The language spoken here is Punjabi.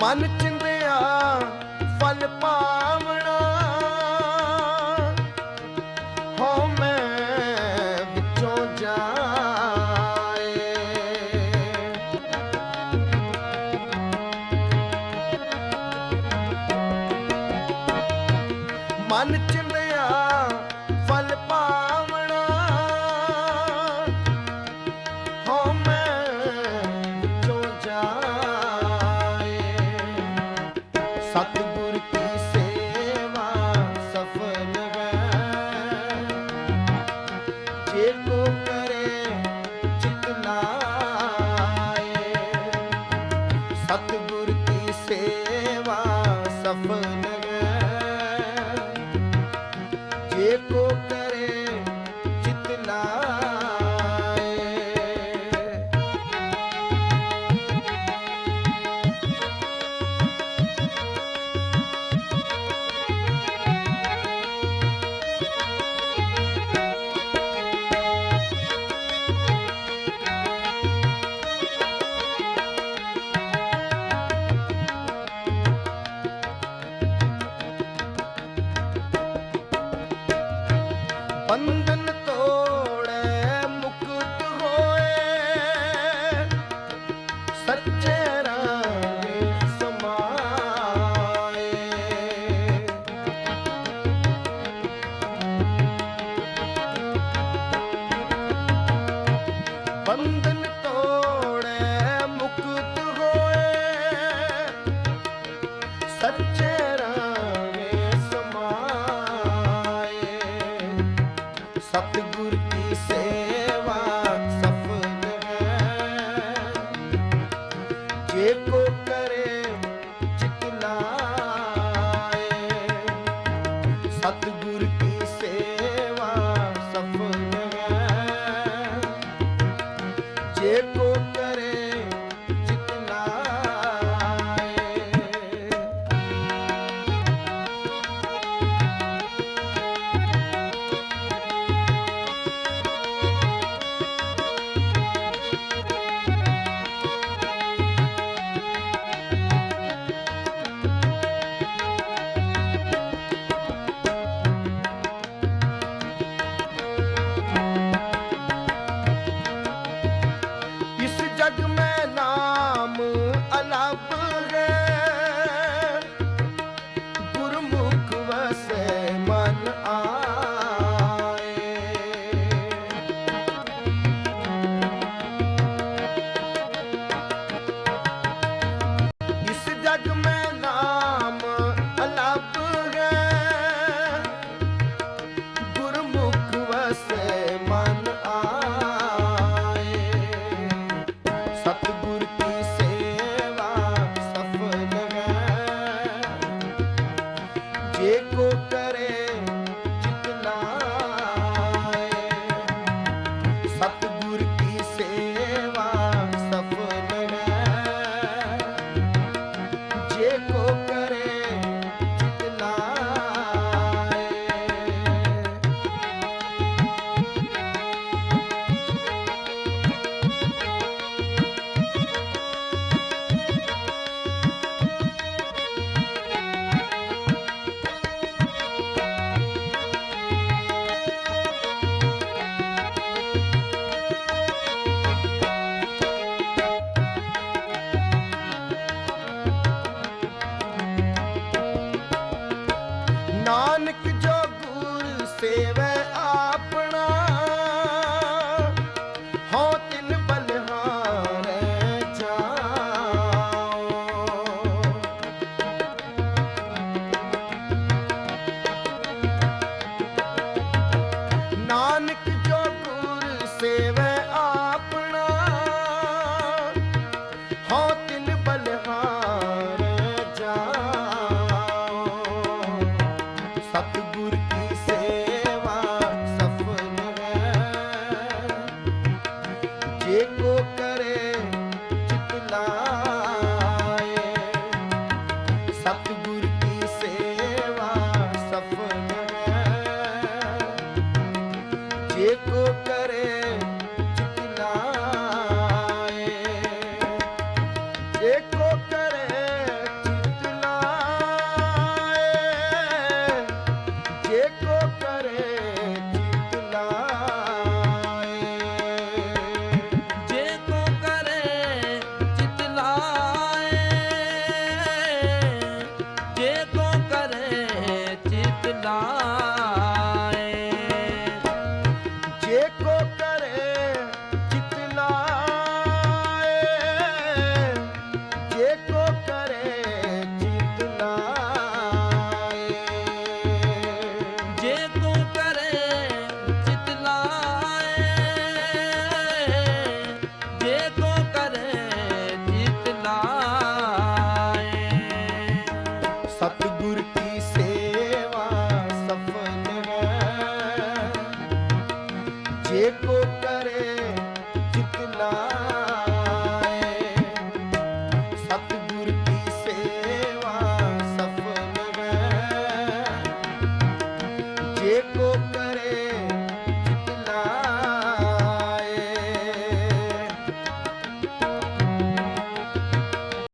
ਮਨ ਚਿੰਦਿਆ ਫਲ ਪਾ Tá categoria. ਦਾਏ ਕਰੇ ਚਿਤਲਾਏ ਕਰੇ ਚਿਤਲਾਏ ਜੇ ਕੋ ਕਰੇ ਚਿਤਲਾਏ ਜੇ ਕੋ ਕਰੇ ਚਿਤਲਾਏ ਸਤਿਗੁਰ ਕੀ ਸੇ